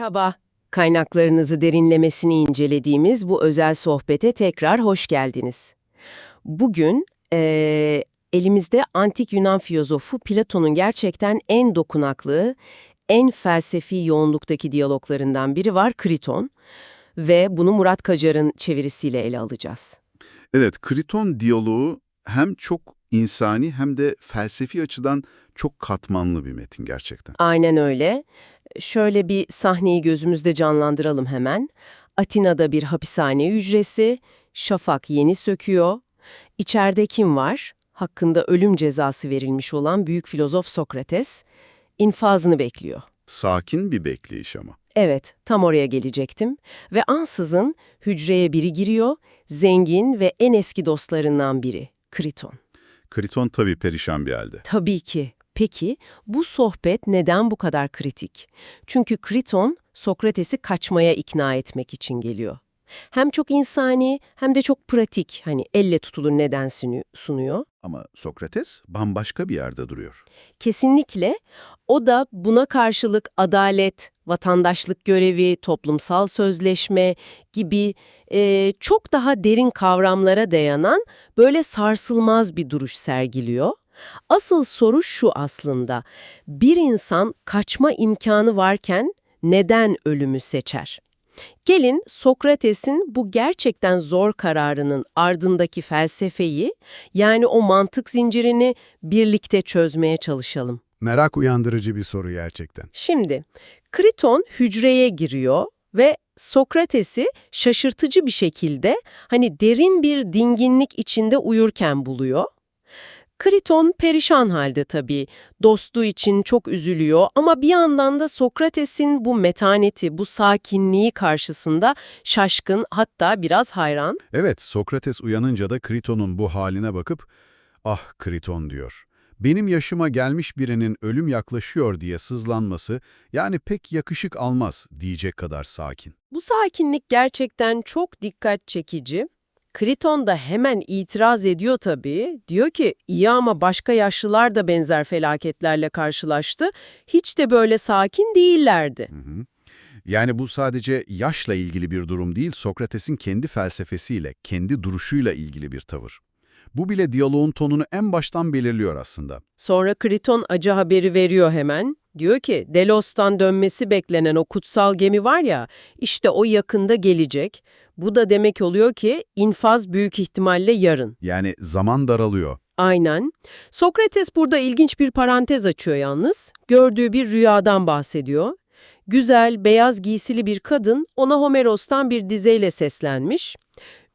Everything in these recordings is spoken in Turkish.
Merhaba. Kaynaklarınızı derinlemesini incelediğimiz bu özel sohbete tekrar hoş geldiniz. Bugün eee, elimizde antik Yunan filozofu Platon'un gerçekten en dokunaklı, en felsefi yoğunluktaki diyaloglarından biri var Kriton ve bunu Murat Kacar'ın çevirisiyle ele alacağız. Evet, Kriton diyaloğu hem çok insani hem de felsefi açıdan çok katmanlı bir metin gerçekten. Aynen öyle. Şöyle bir sahneyi gözümüzde canlandıralım hemen. Atina'da bir hapishane hücresi, şafak yeni söküyor. İçeride kim var? Hakkında ölüm cezası verilmiş olan büyük filozof Sokrates, infazını bekliyor. Sakin bir bekleyiş ama. Evet, tam oraya gelecektim. Ve ansızın hücreye biri giriyor, zengin ve en eski dostlarından biri, Kriton. Kriton tabii perişan bir halde. Tabii ki. Peki bu sohbet neden bu kadar kritik? Çünkü Kriton Sokrates'i kaçmaya ikna etmek için geliyor. Hem çok insani hem de çok pratik hani elle tutulur nedensini sunuyor. Ama Sokrates bambaşka bir yerde duruyor. Kesinlikle o da buna karşılık adalet, vatandaşlık görevi, toplumsal sözleşme gibi e, çok daha derin kavramlara dayanan böyle sarsılmaz bir duruş sergiliyor. Asıl soru şu aslında, bir insan kaçma imkanı varken neden ölümü seçer? Gelin Sokrates'in bu gerçekten zor kararının ardındaki felsefeyi, yani o mantık zincirini birlikte çözmeye çalışalım. Merak uyandırıcı bir soru gerçekten. Şimdi, Kriton hücreye giriyor ve Sokrates'i şaşırtıcı bir şekilde hani derin bir dinginlik içinde uyurken buluyor. Kriton perişan halde tabii. Dostu için çok üzülüyor ama bir yandan da Sokrates'in bu metaneti, bu sakinliği karşısında şaşkın hatta biraz hayran. Evet, Sokrates uyanınca da Kriton'un bu haline bakıp, ah Kriton diyor. Benim yaşıma gelmiş birinin ölüm yaklaşıyor diye sızlanması yani pek yakışık almaz diyecek kadar sakin. Bu sakinlik gerçekten çok dikkat çekici. Kriton da hemen itiraz ediyor tabii. Diyor ki iyi ama başka yaşlılar da benzer felaketlerle karşılaştı. Hiç de böyle sakin değillerdi. Hı hı. Yani bu sadece yaşla ilgili bir durum değil, Sokrates'in kendi felsefesiyle, kendi duruşuyla ilgili bir tavır. Bu bile diyaloğun tonunu en baştan belirliyor aslında. Sonra Kriton acı haberi veriyor hemen. Diyor ki Delos'tan dönmesi beklenen o kutsal gemi var ya, işte o yakında gelecek. Bu da demek oluyor ki infaz büyük ihtimalle yarın. Yani zaman daralıyor. Aynen. Sokrates burada ilginç bir parantez açıyor yalnız. Gördüğü bir rüyadan bahsediyor. Güzel, beyaz giysili bir kadın ona Homeros'tan bir dizeyle seslenmiş.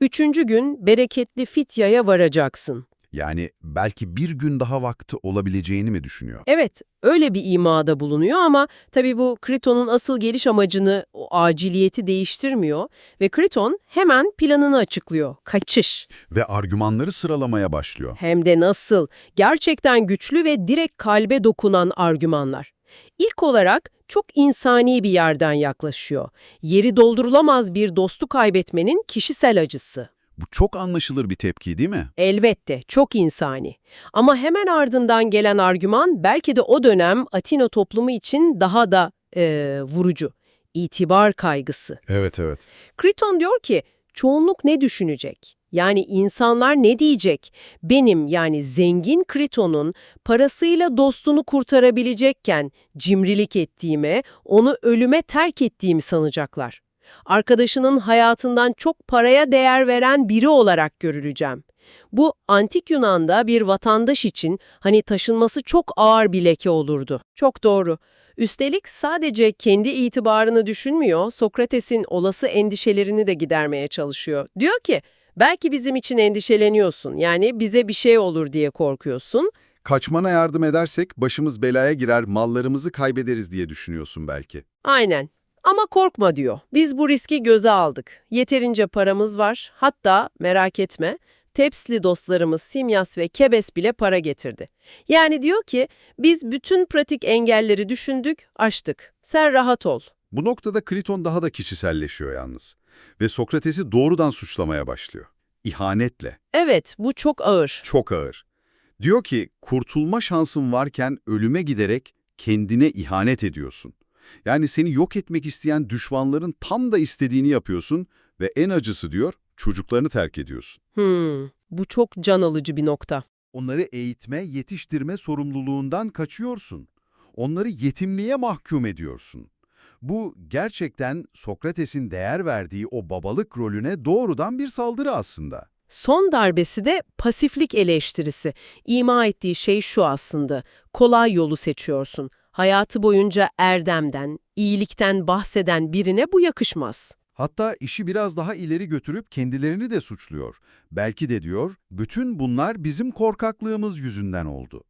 Üçüncü gün bereketli Fitya'ya varacaksın. Yani belki bir gün daha vakti olabileceğini mi düşünüyor? Evet, öyle bir imada bulunuyor ama tabii bu Kriton'un asıl geliş amacını, o aciliyeti değiştirmiyor ve Kriton hemen planını açıklıyor. Kaçış. Ve argümanları sıralamaya başlıyor. Hem de nasıl? Gerçekten güçlü ve direkt kalbe dokunan argümanlar. İlk olarak çok insani bir yerden yaklaşıyor. Yeri doldurulamaz bir dostu kaybetmenin kişisel acısı. Bu çok anlaşılır bir tepki değil mi? Elbette, çok insani. Ama hemen ardından gelen argüman belki de o dönem Atina toplumu için daha da e, vurucu. İtibar kaygısı. Evet evet. Kriton diyor ki, çoğunluk ne düşünecek? Yani insanlar ne diyecek? Benim yani zengin Kriton'un parasıyla dostunu kurtarabilecekken cimrilik ettiğime, onu ölüme terk ettiğimi sanacaklar. Arkadaşının hayatından çok paraya değer veren biri olarak görüleceğim. Bu antik Yunan'da bir vatandaş için hani taşınması çok ağır bir leke olurdu. Çok doğru. Üstelik sadece kendi itibarını düşünmüyor, Sokrates'in olası endişelerini de gidermeye çalışıyor. Diyor ki, belki bizim için endişeleniyorsun, yani bize bir şey olur diye korkuyorsun. Kaçmana yardım edersek başımız belaya girer, mallarımızı kaybederiz diye düşünüyorsun belki. Aynen. Ama korkma diyor. Biz bu riski göze aldık. Yeterince paramız var. Hatta merak etme, Tepsli dostlarımız Simyas ve Kebes bile para getirdi. Yani diyor ki biz bütün pratik engelleri düşündük, aştık. Sen rahat ol. Bu noktada Kriton daha da kişiselleşiyor yalnız. Ve Sokrates'i doğrudan suçlamaya başlıyor. İhanetle. Evet, bu çok ağır. Çok ağır. Diyor ki, kurtulma şansın varken ölüme giderek kendine ihanet ediyorsun. Yani seni yok etmek isteyen düşmanların tam da istediğini yapıyorsun ve en acısı diyor, çocuklarını terk ediyorsun. Hmm, bu çok can alıcı bir nokta. Onları eğitme, yetiştirme sorumluluğundan kaçıyorsun. Onları yetimliğe mahkum ediyorsun. Bu gerçekten Sokrates'in değer verdiği o babalık rolüne doğrudan bir saldırı aslında. Son darbesi de pasiflik eleştirisi. İma ettiği şey şu aslında. Kolay yolu seçiyorsun. Hayatı boyunca erdemden, iyilikten bahseden birine bu yakışmaz. Hatta işi biraz daha ileri götürüp kendilerini de suçluyor. Belki de diyor, bütün bunlar bizim korkaklığımız yüzünden oldu.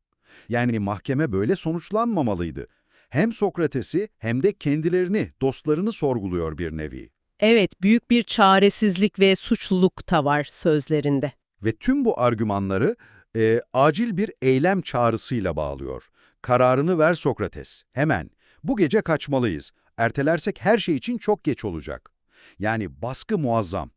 Yani mahkeme böyle sonuçlanmamalıydı. Hem Sokrates'i hem de kendilerini, dostlarını sorguluyor bir nevi. Evet, büyük bir çaresizlik ve suçluluk da var sözlerinde. Ve tüm bu argümanları e, acil bir eylem çağrısıyla bağlıyor. Kararını ver Sokrates, hemen. Bu gece kaçmalıyız. Ertelersek her şey için çok geç olacak. Yani baskı muazzam.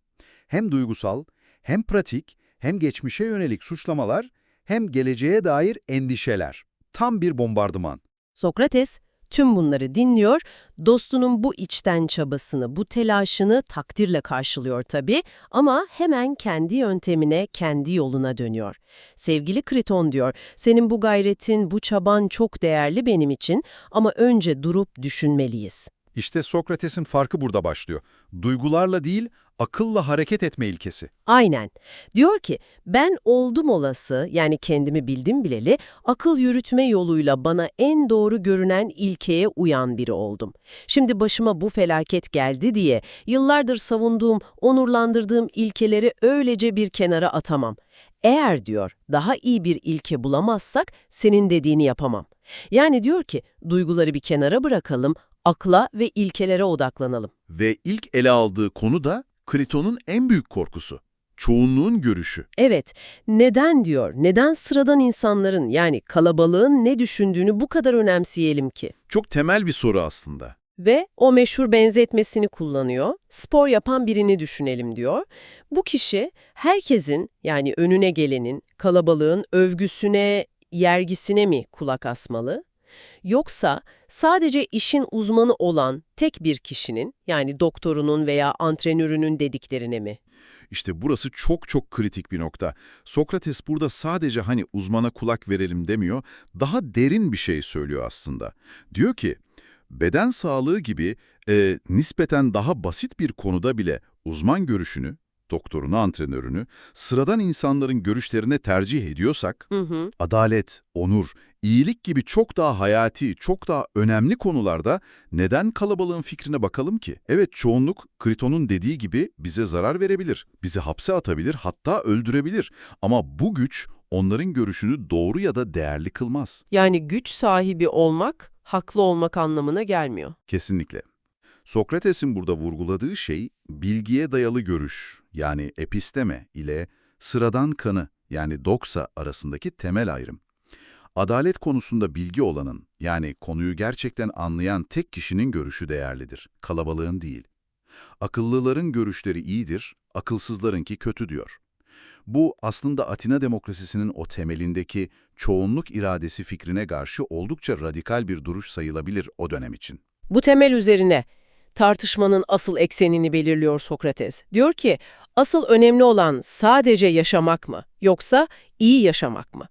Hem duygusal, hem pratik, hem geçmişe yönelik suçlamalar, hem geleceğe dair endişeler. Tam bir bombardıman. Sokrates tüm bunları dinliyor, dostunun bu içten çabasını, bu telaşını takdirle karşılıyor tabii ama hemen kendi yöntemine, kendi yoluna dönüyor. Sevgili Kriton diyor, senin bu gayretin, bu çaban çok değerli benim için ama önce durup düşünmeliyiz. İşte Sokrates'in farkı burada başlıyor. Duygularla değil, akılla hareket etme ilkesi. Aynen. Diyor ki, ben oldum olası, yani kendimi bildim bileli, akıl yürütme yoluyla bana en doğru görünen ilkeye uyan biri oldum. Şimdi başıma bu felaket geldi diye, yıllardır savunduğum, onurlandırdığım ilkeleri öylece bir kenara atamam. Eğer diyor, daha iyi bir ilke bulamazsak senin dediğini yapamam. Yani diyor ki, duyguları bir kenara bırakalım, akla ve ilkelere odaklanalım. Ve ilk ele aldığı konu da Kriton'un en büyük korkusu. Çoğunluğun görüşü. Evet, neden diyor, neden sıradan insanların yani kalabalığın ne düşündüğünü bu kadar önemseyelim ki? Çok temel bir soru aslında. Ve o meşhur benzetmesini kullanıyor. Spor yapan birini düşünelim diyor. Bu kişi herkesin yani önüne gelenin, kalabalığın övgüsüne, yergisine mi kulak asmalı? Yoksa sadece işin uzmanı olan tek bir kişinin yani doktorunun veya antrenörünün dediklerine mi? İşte burası çok çok kritik bir nokta. Sokrates burada sadece hani uzmana kulak verelim demiyor, daha derin bir şey söylüyor aslında. Diyor ki, beden sağlığı gibi e, nispeten daha basit bir konuda bile uzman görüşünü, doktorunu, antrenörünü, sıradan insanların görüşlerine tercih ediyorsak, Hı hı. adalet, onur, iyilik gibi çok daha hayati, çok daha önemli konularda neden kalabalığın fikrine bakalım ki? Evet çoğunluk Kriton'un dediği gibi bize zarar verebilir, bizi hapse atabilir, hatta öldürebilir. Ama bu güç onların görüşünü doğru ya da değerli kılmaz. Yani güç sahibi olmak, haklı olmak anlamına gelmiyor. Kesinlikle. Sokrates'in burada vurguladığı şey bilgiye dayalı görüş yani episteme ile sıradan kanı yani doksa arasındaki temel ayrım. Adalet konusunda bilgi olanın yani konuyu gerçekten anlayan tek kişinin görüşü değerlidir, kalabalığın değil. Akıllıların görüşleri iyidir, akılsızlarınki kötü diyor. Bu aslında Atina demokrasisinin o temelindeki çoğunluk iradesi fikrine karşı oldukça radikal bir duruş sayılabilir o dönem için. Bu temel üzerine tartışmanın asıl eksenini belirliyor Sokrates. Diyor ki, asıl önemli olan sadece yaşamak mı, yoksa iyi yaşamak mı?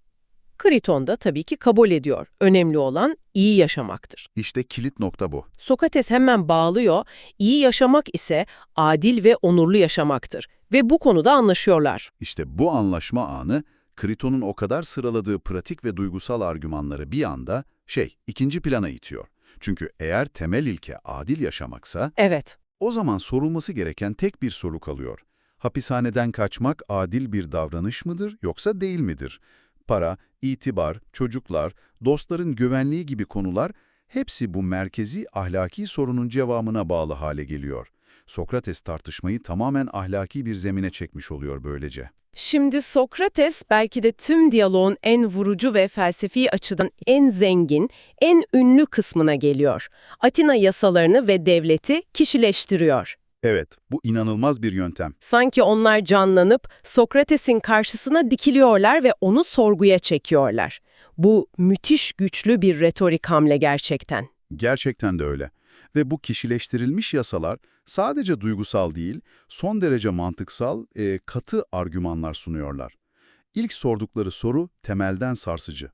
Kriton da tabii ki kabul ediyor. Önemli olan iyi yaşamaktır. İşte kilit nokta bu. Sokrates hemen bağlıyor, iyi yaşamak ise adil ve onurlu yaşamaktır. Ve bu konuda anlaşıyorlar. İşte bu anlaşma anı, Kriton'un o kadar sıraladığı pratik ve duygusal argümanları bir anda, şey, ikinci plana itiyor. Çünkü eğer temel ilke adil yaşamaksa, Evet, o zaman sorulması gereken tek bir soru kalıyor. Hapishaneden kaçmak adil bir davranış mıdır yoksa değil midir? Para, itibar, çocuklar, dostların güvenliği gibi konular hepsi bu merkezi ahlaki sorunun cevabına bağlı hale geliyor. Sokrates tartışmayı tamamen ahlaki bir zemine çekmiş oluyor böylece. Şimdi Sokrates belki de tüm diyaloğun en vurucu ve felsefi açıdan en zengin, en ünlü kısmına geliyor. Atina yasalarını ve devleti kişileştiriyor. Evet, bu inanılmaz bir yöntem. Sanki onlar canlanıp Sokrates'in karşısına dikiliyorlar ve onu sorguya çekiyorlar. Bu müthiş güçlü bir retorik hamle gerçekten. Gerçekten de öyle. Ve bu kişileştirilmiş yasalar sadece duygusal değil, son derece mantıksal, e, katı argümanlar sunuyorlar. İlk sordukları soru temelden sarsıcı.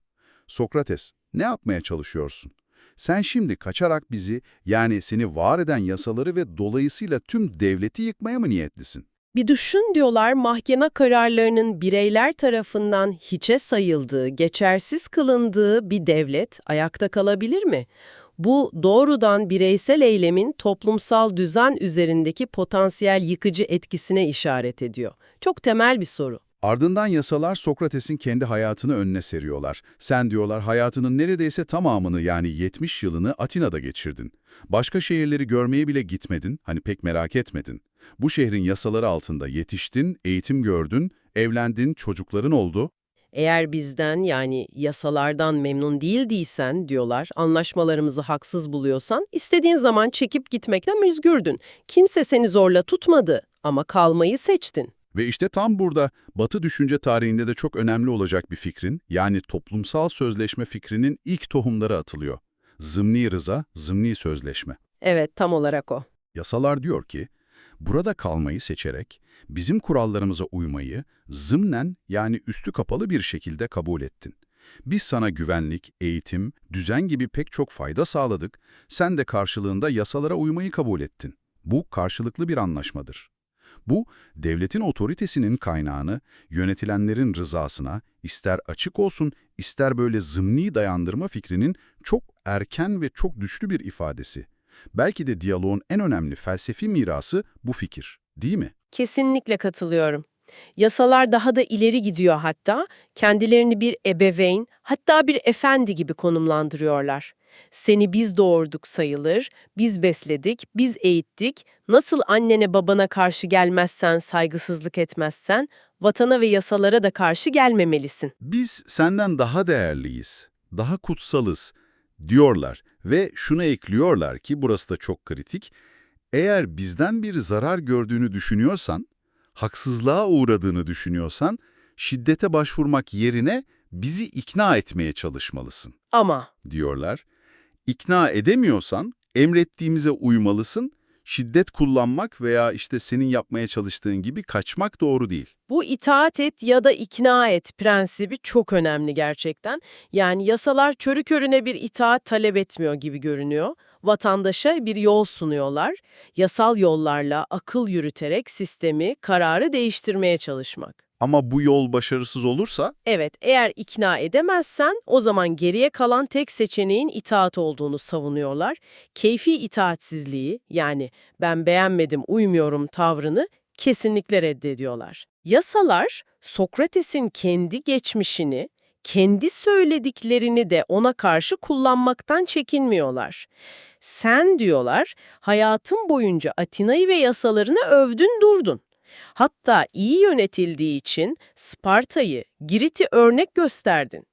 Sokrates, ne yapmaya çalışıyorsun? Sen şimdi kaçarak bizi, yani seni var eden yasaları ve dolayısıyla tüm devleti yıkmaya mı niyetlisin? Bir düşün diyorlar mahkeme kararlarının bireyler tarafından hiçe sayıldığı, geçersiz kılındığı bir devlet ayakta kalabilir mi? Bu doğrudan bireysel eylemin toplumsal düzen üzerindeki potansiyel yıkıcı etkisine işaret ediyor. Çok temel bir soru. Ardından yasalar Sokrates'in kendi hayatını önüne seriyorlar. Sen diyorlar hayatının neredeyse tamamını yani 70 yılını Atina'da geçirdin. Başka şehirleri görmeye bile gitmedin, hani pek merak etmedin. Bu şehrin yasaları altında yetiştin, eğitim gördün, evlendin, çocukların oldu. Eğer bizden yani yasalardan memnun değildiysen diyorlar, anlaşmalarımızı haksız buluyorsan, istediğin zaman çekip gitmekten özgürdün. Kimse seni zorla tutmadı ama kalmayı seçtin. Ve işte tam burada Batı düşünce tarihinde de çok önemli olacak bir fikrin, yani toplumsal sözleşme fikrinin ilk tohumları atılıyor. Zımni rıza, zımni sözleşme. Evet, tam olarak o. Yasalar diyor ki, burada kalmayı seçerek bizim kurallarımıza uymayı zımnen yani üstü kapalı bir şekilde kabul ettin. Biz sana güvenlik, eğitim, düzen gibi pek çok fayda sağladık, sen de karşılığında yasalara uymayı kabul ettin. Bu karşılıklı bir anlaşmadır. Bu, devletin otoritesinin kaynağını yönetilenlerin rızasına, ister açık olsun, ister böyle zımni dayandırma fikrinin çok erken ve çok güçlü bir ifadesi. Belki de diyaloğun en önemli felsefi mirası bu fikir, değil mi? Kesinlikle katılıyorum. Yasalar daha da ileri gidiyor hatta, kendilerini bir ebeveyn, hatta bir efendi gibi konumlandırıyorlar. Seni biz doğurduk sayılır, biz besledik, biz eğittik, nasıl annene babana karşı gelmezsen, saygısızlık etmezsen, vatana ve yasalara da karşı gelmemelisin. Biz senden daha değerliyiz, daha kutsalız diyorlar ve şunu ekliyorlar ki burası da çok kritik. Eğer bizden bir zarar gördüğünü düşünüyorsan, haksızlığa uğradığını düşünüyorsan, şiddete başvurmak yerine bizi ikna etmeye çalışmalısın Ama diyorlar. İkna edemiyorsan emrettiğimize uymalısın, şiddet kullanmak veya işte senin yapmaya çalıştığın gibi kaçmak doğru değil. Bu itaat et ya da ikna et prensibi çok önemli gerçekten. Yani yasalar körü körüne bir itaat talep etmiyor gibi görünüyor. Vatandaşa bir yol sunuyorlar. Yasal yollarla akıl yürüterek sistemi, kararı değiştirmeye çalışmak. Ama bu yol başarısız olursa Evet, eğer ikna edemezsen o zaman geriye kalan tek seçeneğin itaat olduğunu savunuyorlar. Keyfi itaatsizliği yani ben beğenmedim, uymuyorum tavrını kesinlikle reddediyorlar. Yasalar Sokrates'in kendi geçmişini, kendi söylediklerini de ona karşı kullanmaktan çekinmiyorlar. Sen diyorlar, hayatın boyunca Atina'yı ve yasalarını övdün durdun. Hatta iyi yönetildiği için Sparta'yı, Girit'i örnek gösterdin.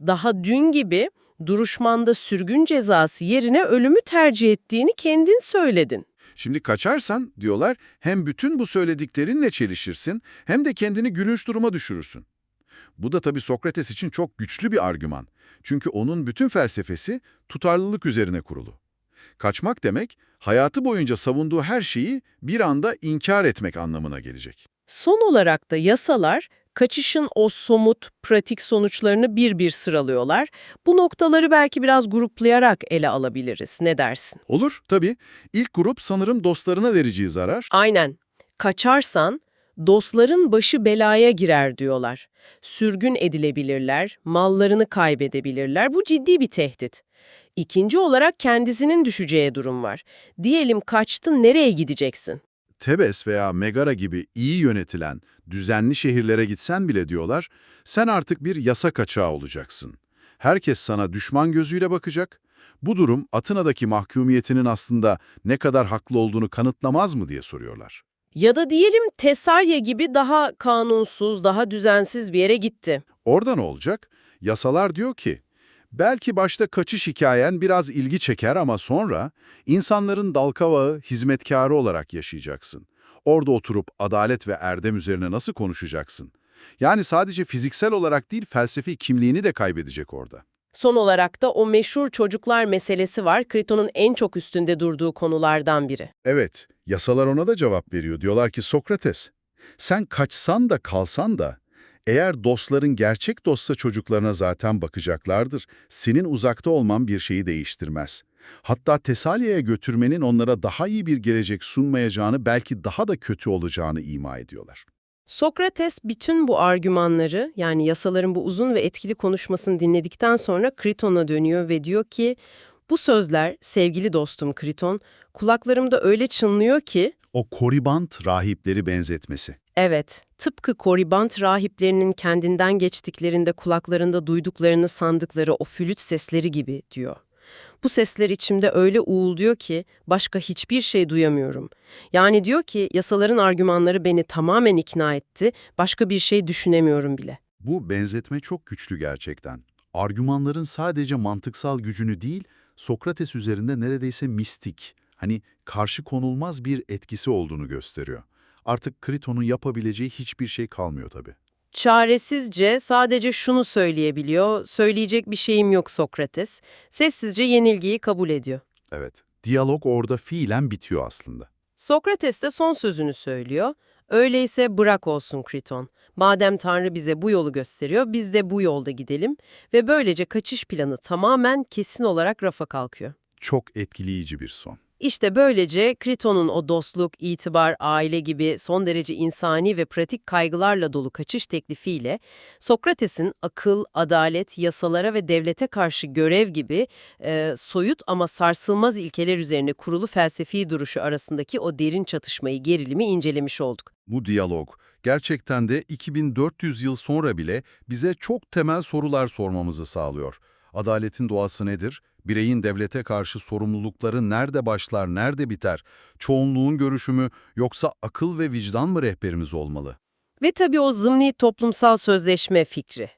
Daha dün gibi duruşmanda sürgün cezası yerine ölümü tercih ettiğini kendin söyledin. Şimdi kaçarsan diyorlar hem bütün bu söylediklerinle çelişirsin hem de kendini gülünç duruma düşürürsün. Bu da tabii Sokrates için çok güçlü bir argüman. Çünkü onun bütün felsefesi tutarlılık üzerine kurulu. Kaçmak demek hayatı boyunca savunduğu her şeyi bir anda inkar etmek anlamına gelecek. Son olarak da yasalar kaçışın o somut, pratik sonuçlarını bir bir sıralıyorlar. Bu noktaları belki biraz gruplayarak ele alabiliriz. Ne dersin? Olur tabii. İlk grup sanırım dostlarına vereceği zarar. Aynen. Kaçarsan dostların başı belaya girer diyorlar. Sürgün edilebilirler, mallarını kaybedebilirler. Bu ciddi bir tehdit. İkinci olarak kendisinin düşeceği durum var. Diyelim kaçtın nereye gideceksin? Tebes veya Megara gibi iyi yönetilen, düzenli şehirlere gitsen bile diyorlar, sen artık bir yasa kaçağı olacaksın. Herkes sana düşman gözüyle bakacak. Bu durum Atina'daki mahkumiyetinin aslında ne kadar haklı olduğunu kanıtlamaz mı diye soruyorlar. Ya da diyelim Tesarya gibi daha kanunsuz, daha düzensiz bir yere gitti. Orada ne olacak? Yasalar diyor ki, belki başta kaçış hikayen biraz ilgi çeker ama sonra insanların dalkavağı, hizmetkarı olarak yaşayacaksın. Orada oturup adalet ve erdem üzerine nasıl konuşacaksın? Yani sadece fiziksel olarak değil felsefi kimliğini de kaybedecek orada. Son olarak da o meşhur çocuklar meselesi var. Kriton'un en çok üstünde durduğu konulardan biri. Evet, yasalar ona da cevap veriyor. Diyorlar ki Sokrates, sen kaçsan da kalsan da eğer dostların gerçek dostsa çocuklarına zaten bakacaklardır. Senin uzakta olman bir şeyi değiştirmez. Hatta Tesalya'ya götürmenin onlara daha iyi bir gelecek sunmayacağını belki daha da kötü olacağını ima ediyorlar. Sokrates bütün bu argümanları yani yasaların bu uzun ve etkili konuşmasını dinledikten sonra Kriton'a dönüyor ve diyor ki bu sözler sevgili dostum Kriton kulaklarımda öyle çınlıyor ki O koribant rahipleri benzetmesi. evet tıpkı koribant rahiplerinin kendinden geçtiklerinde kulaklarında duyduklarını sandıkları o flüt sesleri gibi diyor. Bu sesler içimde öyle uğulduyor ki başka hiçbir şey duyamıyorum. Yani diyor ki yasaların argümanları beni tamamen ikna etti, başka bir şey düşünemiyorum bile. Bu benzetme çok güçlü gerçekten. Argümanların sadece mantıksal gücünü değil, Sokrates üzerinde neredeyse mistik, hani karşı konulmaz bir etkisi olduğunu gösteriyor. Artık Kriton'un yapabileceği hiçbir şey kalmıyor tabii. Çaresizce sadece şunu söyleyebiliyor, söyleyecek bir şeyim yok Sokrates. Sessizce yenilgiyi kabul ediyor. Evet, diyalog orada fiilen bitiyor aslında. Sokrates de son sözünü söylüyor. Öyleyse bırak olsun Kriton. Madem Tanrı bize bu yolu gösteriyor, biz de bu yolda gidelim ve böylece kaçış planı tamamen kesin olarak rafa kalkıyor. Çok etkileyici bir son. İşte böylece Kriton'un o dostluk, itibar, aile gibi son derece insani ve pratik kaygılarla dolu kaçış teklifiyle Sokrates'in akıl, adalet, yasalara ve devlete karşı görev gibi e, soyut ama sarsılmaz ilkeler üzerine kurulu felsefi duruşu arasındaki o derin çatışmayı, gerilimi incelemiş olduk. Bu diyalog gerçekten de 2400 yıl sonra bile bize çok temel sorular sormamızı sağlıyor. Adaletin doğası nedir? Bireyin devlete karşı sorumlulukları nerede başlar, nerede biter? Çoğunluğun görüşümü yoksa akıl ve vicdan mı rehberimiz olmalı? Ve tabii o zımni toplumsal sözleşme fikri.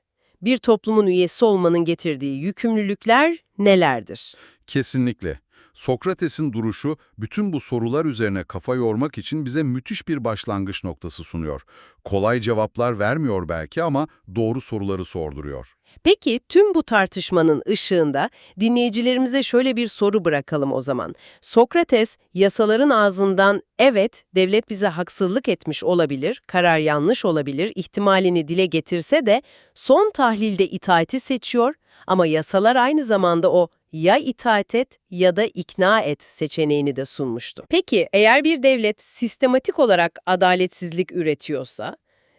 Bir toplumun üyesi olmanın getirdiği yükümlülükler nelerdir? Kesinlikle. Sokrates'in duruşu bütün bu sorular üzerine kafa yormak için bize müthiş bir başlangıç noktası sunuyor. Kolay cevaplar vermiyor belki ama doğru soruları sorduruyor. Peki tüm bu tartışmanın ışığında dinleyicilerimize şöyle bir soru bırakalım o zaman. Sokrates yasaların ağzından evet devlet bize haksızlık etmiş olabilir, karar yanlış olabilir ihtimalini dile getirse de son tahlilde itaati seçiyor ama yasalar aynı zamanda o ya itaat et ya da ikna et seçeneğini de sunmuştu. Peki eğer bir devlet sistematik olarak adaletsizlik üretiyorsa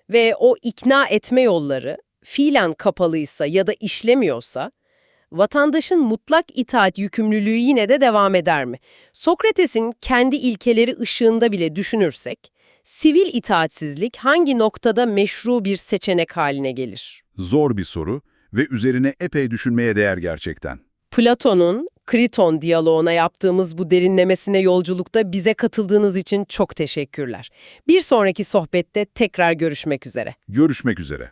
ve o ikna etme yolları fiilen kapalıysa ya da işlemiyorsa, vatandaşın mutlak itaat yükümlülüğü yine de devam eder mi? Sokrates'in kendi ilkeleri ışığında bile düşünürsek, sivil itaatsizlik hangi noktada meşru bir seçenek haline gelir? Zor bir soru ve üzerine epey düşünmeye değer gerçekten. Platon'un Kriton diyaloğuna yaptığımız bu derinlemesine yolculukta bize katıldığınız için çok teşekkürler. Bir sonraki sohbette tekrar görüşmek üzere. Görüşmek üzere.